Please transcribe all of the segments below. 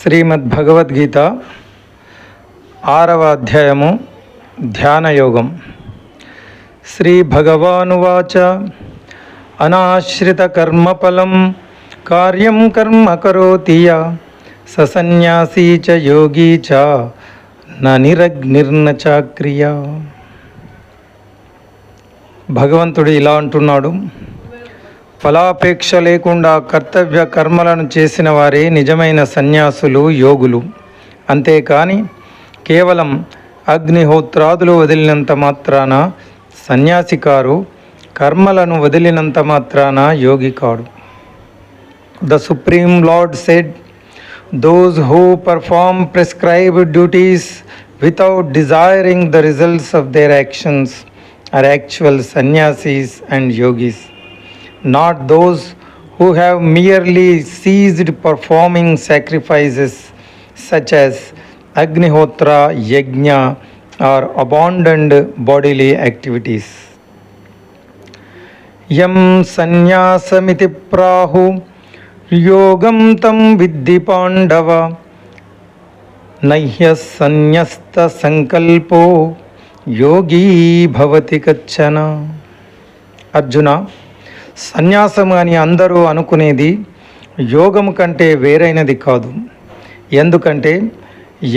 శ్రీమద్ భగవద్గీత ఆరవ అధ్యాయము ధ్యానయోగం. శ్రీ భగవానువాచ అనాశ్రిత కర్మఫలం కార్యం కర్మ కరోతియ ససన్యాసీ చ యోగీ చ నిరగ్నిర్ణచాక్రియ నిరగ్నిర్న చాక్రియ. భగవంతుడు ఇలా అంటున్నాడు. ఫలాపేక్ష లేకుండా కర్తవ్య కర్మలను చేసిన వారే నిజమైన సన్యాసులు యోగులు. అంతేకాని కేవలం అగ్నిహోత్రాదులు వదిలినంత మాత్రాన సన్యాసి కారు కర్మలను వదిలినంత మాత్రాన యోగి కాడు the supreme lord said those who perform prescribed duties without desiring the results of their actions are actual sanyasis and yogis not those who have merely ceased performing sacrifices such as Agnihotra, Yajna, or abandoned bodily activities. Yam sanyasamiti prahu yogam tam vidhi pandava nahya sanyasta sankalpo योगी भवति कच्छन अर्जुना సన్యాసం అని అందరూ అనుకునేది యోగము కంటే వేరైనది కాదు. ఎందుకంటే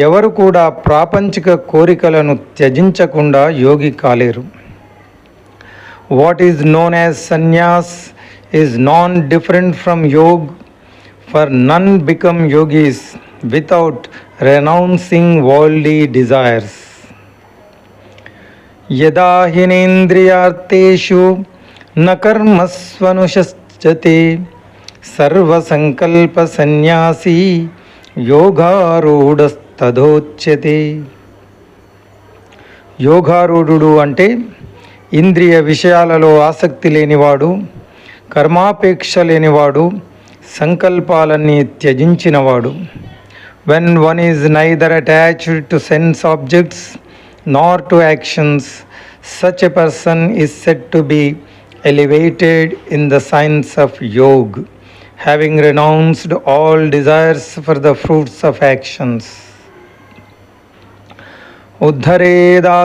ఎవరు కూడా ప్రాపంచిక కోరికలను త్యజించకుండా యోగి కాలేరు. What is known as sanyas is non different from yog for none become yogis without renouncing worldly desires యదా హినేంద్రియార్థేషు నకర్మస్వనుషతి సర్వసంకల్పసన్యాసీ యోగారూఢస్తదోచ్యతే యోగారూఢుడు అంటే ఇంద్రియ విషయాలలో ఆసక్తి లేనివాడు కర్మాపేక్ష లేనివాడు సంకల్పాలన్నీ త్యజించినవాడు. When one is neither attached to sense objects nor to actions such a person is said to be elevated in the science of yoga, having renounced all desires for the fruits of actions.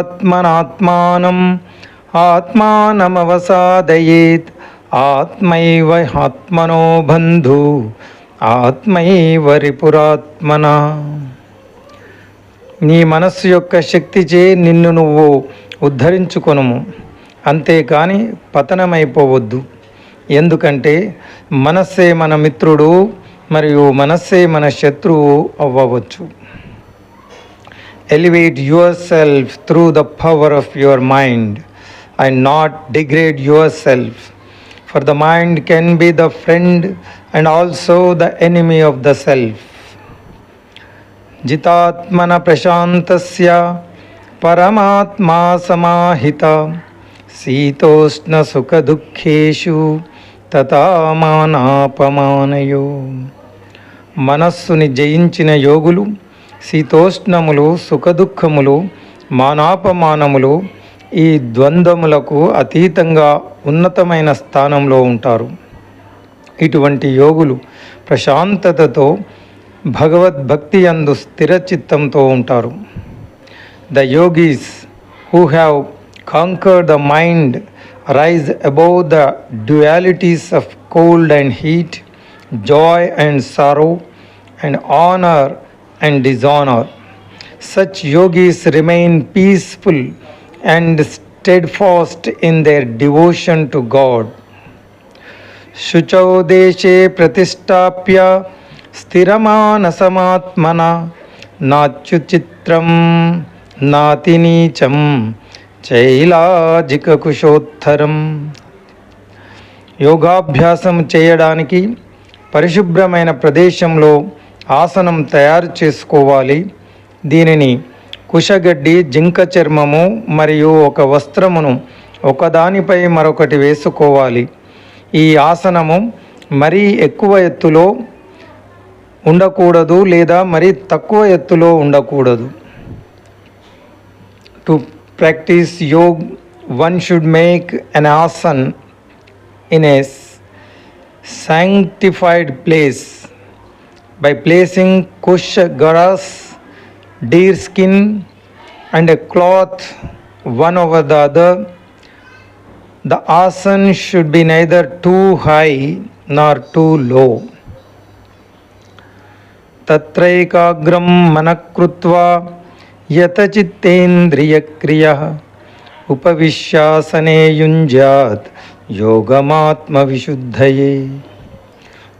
ఉద్ధరేదాత్మనాత్మానం ఆత్మానమవసాదయేత్ ఆత్మైవ ఆత్మనో బంధు ఆత్మైవ రిపురాత్మన నీ మనస్సు యొక్క శక్తిచే నిన్ను నువ్వు ఉద్ధరించుకొనుము అంతేకాని పతనమైపోవద్దు. ఎందుకంటే మనస్సే మన మిత్రుడు మరియు మనస్సే మన శత్రువు అవ్వవచ్చు. Elevate yourself through the power of your mind and not degrade yourself for the mind can be the friend and also the enemy of the self జితాత్మన ప్రశాంతస్య పరమాత్మా సమాహిత శీతోష్ణ సుఖ దుఃఖేషు తథామానాపమానయో మనస్సుని జయించిన యోగులు శీతోష్ణములు సుఖదుఖములు మానాపమానములు ఈ ద్వంద్వములకు అతీతంగా ఉన్నతమైన స్థానంలో ఉంటారు. ఇటువంటి యోగులు ప్రశాంతతతో భగవద్భక్తి అందు స్థిరచిత్తంతో ఉంటారు. The yogis who have conquer the mind, rise above the dualities of cold and heat, joy and sorrow, and honor and dishonor. Such yogis remain peaceful and steadfast in their devotion to God. शुचौ देशे प्रतिष्ठाप्य स्थिरमानसमात्मना नाच्युचित्रं नातिनीचं చైలాజిక కుశోత్తరం. యోగాభ్యాసం చేయడానికి పరిశుభ్రమైన ప్రదేశంలో ఆసనం తయారు చేసుకోవాలి. దీనిని కుషగడ్డి జింక చర్మము మరియు ఒక వస్త్రమును ఒకదానిపై మరొకటి వేసుకోవాలి. ఈ ఆసనము మరీ ఎక్కువ ఎత్తులో ఉండకూడదు లేదా మరీ తక్కువ ఎత్తులో ఉండకూడదు. To practice yoga, one should make an asan in a sanctified place by placing kush grass, deer skin, and a cloth one over the other. The asan should be neither too high nor too low. तत्रैकाग्रं मनः कृत्वा యతచిత్తేంద్రియక్రియ ఉపవిశ్యాసనే యుంజాత్ యోగమాత్మ విశుద్ధయే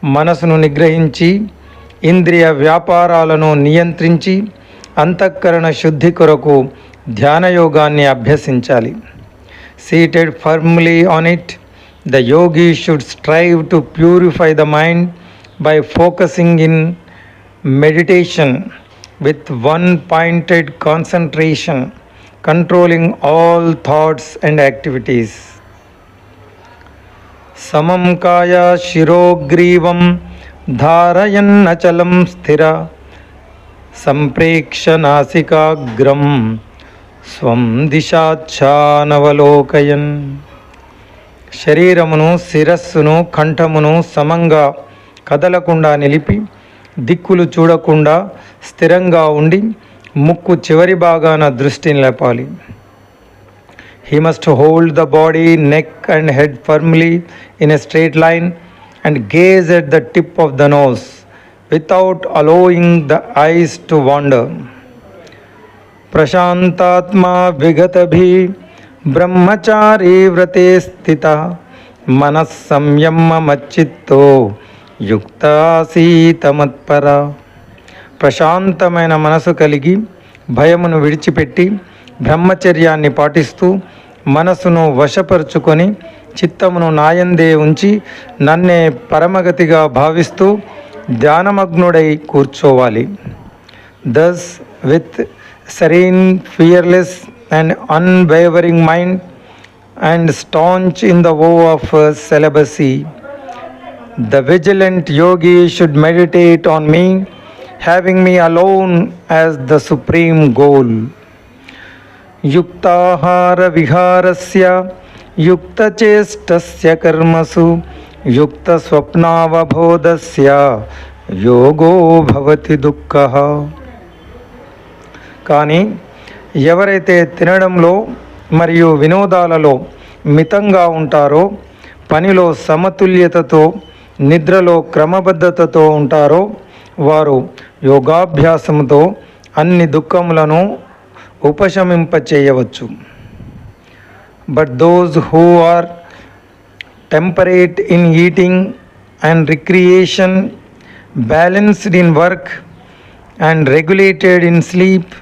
మనసును నిగ్రహించి ఇంద్రియ వ్యాపారాలను నియంత్రించి అంతఃకరణ శుద్ధి కొరకు ధ్యానయోగాన్ని అభ్యసించాలి. Seated firmly on it the yogi should strive to purify the mind by focusing in meditation with one pointed concentration, controlling all thoughts and activities. సమం కాయ శిరోగ్రీవం ధారయన్నచలం స్థిర సంప్రేక్ష నాసికాగ్రం స్వం దిశాచ్ఛానవలోకయన్ శరీరమును శిరస్సును కంఠమును సమంగా కదలకుండా నిలిపి దిక్కులు చూడకుండా స్థిరంగా ఉండి ముక్కు చివరి భాగాన దృష్టిని లేపాలి he must hold the body neck and head firmly in a straight line and gaze at the tip of the nose without allowing the eyes to wander ప్రశాంతాత్మా విగతభి బ్రహ్మచారీ వ్రతే స్థిత మనస్సంయమచ్చిత్తో యుక్తాసీతమత్పర ప్రశాంతమైన మనసు కలిగి భయమును విడిచిపెట్టి బ్రహ్మచర్యాన్ని పాటిస్తూ మనసును వశపరుచుకొని చిత్తమును నాయందే ఉంచి నన్నే పరమగతిగా భావిస్తూ ధ్యానమగ్నుడై కూర్చోవాలి. Thus with serene fearless and unwavering mind and staunch in the vow of celibacy The vigilant yogi should meditate on me, having me alone as the supreme goal. Yuktahara viharasya युक्तचेष्टस्य कर्मसु युक्तस्वप्नावबोधस्य యోగో భవతి దుఃఖ కానీ ఎవరైతే తినడంలో మరియు వినోదాలలో మితంగా ఉంటారో పనిలో సమతుల్యతతో నిద్రలో క్రమబద్ధతతో ఉంటారో వారు యోగాభ్యాసంతో అన్ని దుఃఖములను ఉపశమింపచేయవచ్చు. But those who are temperate in eating and recreation balanced in work and regulated in sleep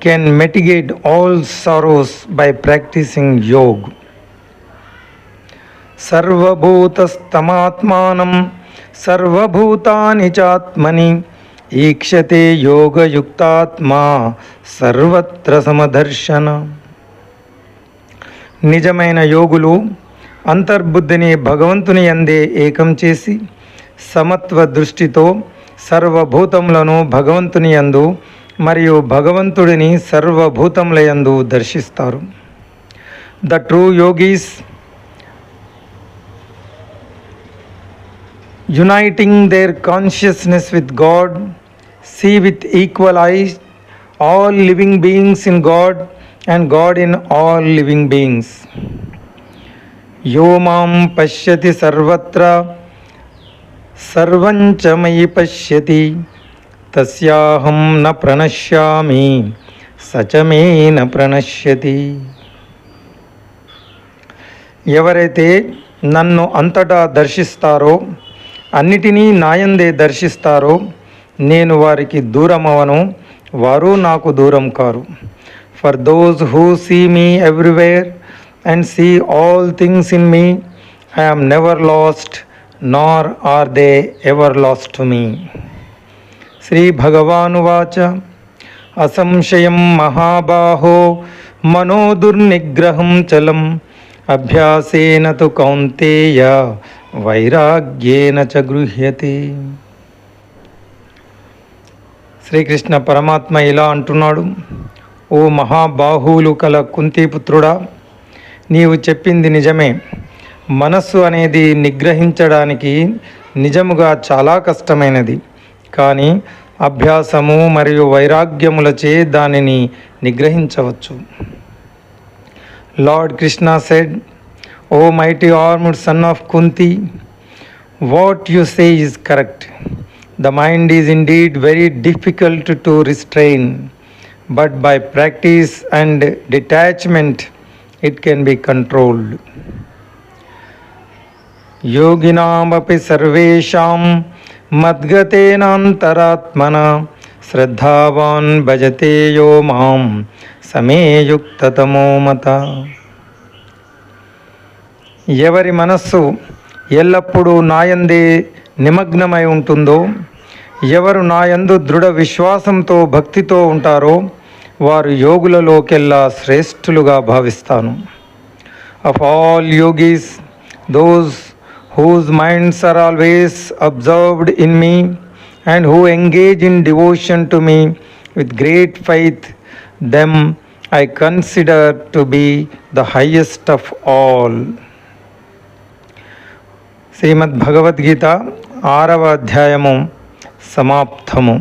can mitigate all sorrows by practising yog సర్వభూతస్తమాత్మానం సర్వభూతాని చాత్మని ఈక్షతే యోగయుక్తాత్మా సర్వత్ర సమదర్శన. నిజమైన యోగులు అంతర్బుద్ధిని భగవంతుని అందే ఏకం చేసి సమత్వ దృష్టితో సర్వభూతములను భగవంతుని యందు మరియు భగవంతుడిని సర్వభూతములయందు దర్శిస్తారు. The true yogis uniting their consciousness with God, see with equal eyes all living beings in God and God in all living beings. Yo mam pashyati sarvatra sarvancha mayi pashyati tasyaham na pranashyami సచమే న ప్రణశ్యతి ఎవరైతే నన్ను అంతటా దర్శిస్తారో అన్నిటినీ నాయందే దర్శిస్తారో నేను వారికి దూరమవను వారు నాకు దూరం car. For those who see me everywhere and see all things in me I'm never lost nor are they ever lost to me Shri భగవానువాచ అసంశయం మహాబాహో మనోదుర్నిగ్రహం చలం అభ్యాసేన తు కౌంతేయ వైరాగ్యేన చ గృహ్యతే. శ్రీకృష్ణ పరమాత్మ ఇలా అంటున్నాడు ఓ మహాబాహువులు కల కుంతిపుత్రుడా నీవు చెప్పింది నిజమే. మనస్సు అనేది నిగ్రహించడానికి నిజముగా చాలా కష్టమైనది. కానీ అభ్యాసము మరియు వైరాగ్యములచే దానిని నిగ్రహించవచ్చు. Lord Krishna said O mighty armed son of Kunti what you say is correct the mind is indeed very difficult to restrain but by practice and detachment it can be controlled యోగినామపి సర్వేషాం మద్గతేనాంతరాత్మన శ్రద్ధావాన్ భజతే యో మాం సమేయుక్తతమో మత ఎవరి మనస్సు ఎల్లప్పుడూ నాయందే నిమగ్నమై ఉంటుందో ఎవరు నాయందు దృఢ విశ్వాసంతో భక్తితో ఉంటారో వారు యోగులలోకెల్లా శ్రేష్ఠులుగా భావిస్తాను. Of all yogis those whose minds are always absorbed in me and who engage in devotion to me with great faith them I consider to be the highest of all Srimad Bhagavad Gita ఆరవ అధ్యాయము సమాప్తము